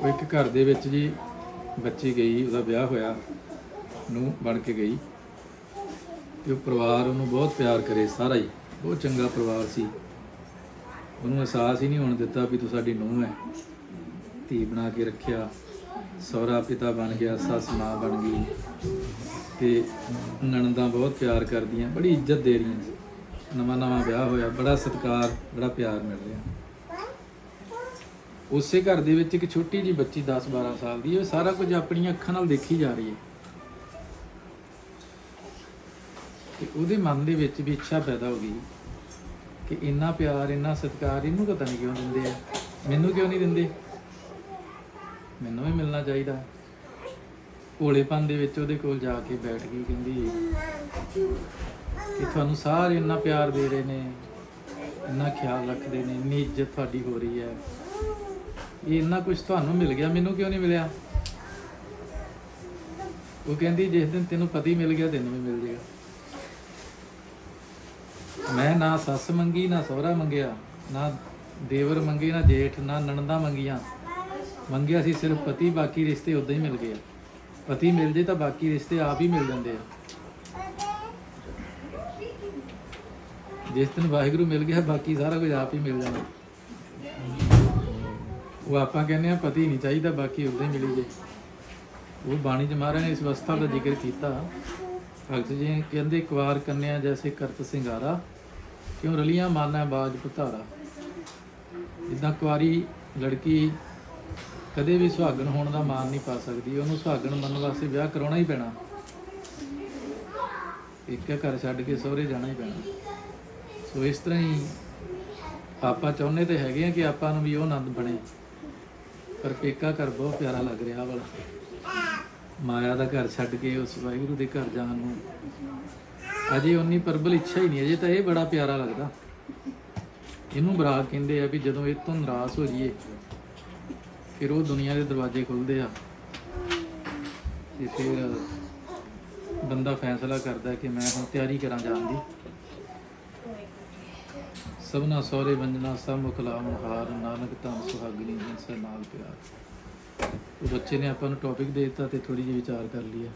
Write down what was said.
ਉਹ ਇੱਕ ਘਰ ਦੇ ਵਿੱਚ ਜੀ ਬੱਚੀ ਗਈ, ਉਹਦਾ ਵਿਆਹ ਹੋਇਆ ਨੂੰ ਬਣ ਕੇ ਗਈ ਤੇ ਉਹ ਪਰਿਵਾਰ ਉਹਨੂੰ ਬਹੁਤ ਪਿਆਰ ਕਰੇ, ਸਾਰਾ ਹੀ, ਬਹੁਤ ਚੰਗਾ ਪਰਿਵਾਰ ਸੀ। ਉਹਨੂੰ ਅਹਿਸਾਸ ਹੀ ਨਹੀਂ ਹੋਣ ਦਿੱਤਾ ਵੀ ਤੂੰ ਸਾਡੀ ਨੂੰਹ ਹੈ। ਧੀ ਬਣਾ ਕੇ ਰੱਖਿਆ, ਸਹੁਰਾ ਪਿਤਾ ਬਣ ਗਿਆ, ਸੱਸ ਮਾਂ ਬਣ ਗਈ ਤੇ ਨਣਦਾਂ ਬਹੁਤ ਪਿਆਰ ਕਰਦੀਆਂ, ਬੜੀ ਇੱਜ਼ਤ ਦੇ ਰਹੀਆਂ ਨਵਾਂ ਨਵਾਂ ਵਿਆਹ ਹੋਇਆ, ਬੜਾ ਸਤਿਕਾਰ, ਬੜਾ ਪਿਆਰ ਮਿਲ ਰਿਹਾ। ਉਸੇ ਘਰ ਦੇ ਵਿੱਚ ਇੱਕ ਛੋਟੀ ਜੀ ਬੱਚੀ 10 12 ਸਾਲ ਦੀ ਉਹ ਸਾਰਾ ਕੁਝ ਆਪਣੀਆਂ ਅੱਖਾਂ ਨਾਲ ਦੇਖੀ ਜਾ ਰਹੀ ਹੈ। ਤੇ ਉਹਦੇ ਮਨ ਦੇ ਵਿੱਚ ਵੀ ਇੱਛਾ ਪੈਦਾ ਹੋ ਗਈ ਕਿ ਇੰਨਾ ਪਿਆਰ, ਇੰਨਾ ਸਤਿਕਾਰ ਇਹਨੂੰ ਪਤਾ ਨਹੀਂ ਕਿਉਂ ਦਿੰਦੇ ਆ। ਮੈਨੂੰ ਕਿਉਂ ਨਹੀਂ ਦਿੰਦੇ? ਮੈਨੂੰ ਵੀ ਮਿਲਣਾ ਚਾਹੀਦਾ। ਭੋਲੇਪਨ ਦੇ ਵਿੱਚ ਉਹਦੇ ਕੋਲ ਜਾ ਕੇ ਬੈਠ ਗਈ, ਕਹਿੰਦੀ ਕਿ ਤੁਹਾਨੂੰ ਸਾਰੇ ਇੰਨਾ ਪਿਆਰ ਦੇ ਰਹੇ ਨੇ, ਇੰਨਾ ਖਿਆਲ ਰੱਖਦੇ ਨੇ, ਇੰਨੀ ਇੱਜ਼ਤ ਤੁਹਾਡੀ ਹੋ ਰਹੀ ਹੈ। ਇਹ ਇੰਨਾ ਕੁਝ ਤੁਹਾਨੂੰ ਮਿਲ ਗਿਆ, ਮੈਨੂੰ ਕਿਉਂ ਨਹੀਂ ਮਿਲਿਆ? ਉਹ ਕਹਿੰਦੀ, ਜਿਸ ਦਿਨ ਤੈਨੂੰ ਪਤੀ ਮਿਲ ਗਿਆ, ਤੈਨੂੰ ਵੀ ਮਿਲ ਜਾਏਗਾ ਮੈਂ ਨਾ ਸੱਸ ਮੰਗੀ, ਨਾ ਸਹੁਰਾ ਮੰਗਿਆ, ਨਾ ਦੇਵਰ ਮੰਗੇ, ਨਾ ਜੇਠ, ਨਾ ਨਣਦਾ ਮੰਗੀਆਂ। ਮੰਗਿਆ ਸੀ ਸਿਰਫ ਪਤੀ, ਬਾਕੀ ਰਿਸ਼ਤੇ ਉਦਾਂ ਹੀ ਮਿਲ ਗਏ ਪਤੀ ਮਿਲ ਜੇ ਤਾਂ ਬਾਕੀ ਰਿਸ਼ਤੇ ਆਪ ਹੀ ਮਿਲ ਜਾਂਦੇ ਆ। ਜਿਸ ਦਿਨ ਵਾਹਿਗੁਰੂ ਮਿਲ ਗਿਆ, ਬਾਕੀ ਸਾਰਾ ਕੁਝ ਆਪ ਹੀ ਮਿਲ ਜਾਂਦਾ ਉਹ ਆਪਾਂ ਕਹਿੰਦੇ ਆ ਪਤੀ ਨਹੀਂ ਚਾਹੀਦਾ, ਬਾਕੀ ਉਦਾਂ ਹੀ ਮਿਲੀ ਜੇ। ਉਹ ਬਾਣੀ ਚ ਮਹਾਰਾਜ ਨੇ ਇਸ ਅਵਸਥਾ ਦਾ ਜ਼ਿਕਰ ਕੀਤਾ। ਭਗਤ ਜੀ ਕਹਿੰਦੇ ਕੁਵਾਰ ਕੰਨਿਆ ਜੈਸੇ ਕਰਤ ਸਿੰਗਾਰਾ ਕਿਉਂ ਰਲੀਆਂ ਮਾਨਾ ਬਾਜ ਪੁਤਾਰਾ। ਜਿੱਦਾਂ ਕੁਆਰੀ ਲੜਕੀ ਕਦੇ ਵੀ ਸੁਹਾਗਣ ਹੋਣ ਦਾ ਮਾਨ ਨਹੀਂ ਪਾ ਸਕਦੀ, ਉਹਨੂੰ ਸੁਹਾਗਣ ਮੰਨਣ ਵਾਸਤੇ ਵਿਆਹ ਕਰਾਉਣਾ ਹੀ ਪੈਣਾ। ਇੱਕ ਘਰ ਛੱਡ ਕੇ ਸਹੁਰੇ ਜਾਣਾ ਹੀ ਪੈਣਾ। ਸੋ ਇਸ ਤਰ੍ਹਾਂ ਹੀ ਆਪਾਂ ਚਾਹੁੰਦੇ ਤੇ ਹੈਗੇ ਆ ਕਿ ਆਪਾਂ ਨੂੰ ਵੀ ਉਹ ਆਨੰਦ ਬਣੇ। ਪਰ ਪੇਕਾ ਘਰ ਬਹੁਤ ਪਿਆਰਾ ਲੱਗ ਰਿਹਾ ਵਾਲਾ। ਮਾਇਆ ਦਾ ਘਰ ਛੱਡ ਕੇ ਉਸ ਵਾਹਿਗੁਰੂ ਦੇ ਘਰ ਜਾਣ ਨੂੰ। ਅਜੇ ਉਨੀ ਪਰਬਲ ਇੱਛਾ ਹੀ ਨਹੀਂ, ਅਜੇ ਤਾਂ ਇਹ ਬੜਾ ਪਿਆਰਾ ਲੱਗਦਾ। ਇਹਨੂੰ ਬਰਾਗ ਕਹਿੰਦੇ ਆ ਵੀ ਜਦੋਂ ਇਹ ਤੋਂ ਨਾਰਾਜ਼ ਹੋ ਜਾਈਏ, ਫਿਰ ਉਹ ਦੁਨੀਆ ਦੇ ਦਰਵਾਜ਼ੇ ਖੁੱਲਦੇ ਆ। ਤੇ ਫਿਰ ਬੰਦਾ ਫੈਸਲਾ ਕਰਦਾ ਕਿ ਮੈਂ ਹੁਣ ਤਿਆਰੀ ਕਰਾਂ ਜਾਣ ਦੀ। ਸਭਨਾ ਸਹੁਰੇ ਵੰਜਨਾ ਸਭ ਮੁਖ ਲਾਵਣ ਹਾਰ, ਨਾਨਕ ਧੰਨ ਸੁਹਾਗਣੀ ਜਿਨਸੇ ਨਾਲ ਪਿਆਰ। ਉਹ ਬੱਚੇ ਨੇ ਆਪਾਂ ਨੂੰ ਟੌਪਿਕ ਦੇ ਦਿੱਤਾ ਤੇ ਥੋੜੀ ਜਿਹੀ ਵਿਚਾਰ ਕਰ ਲਈ ਹੈ।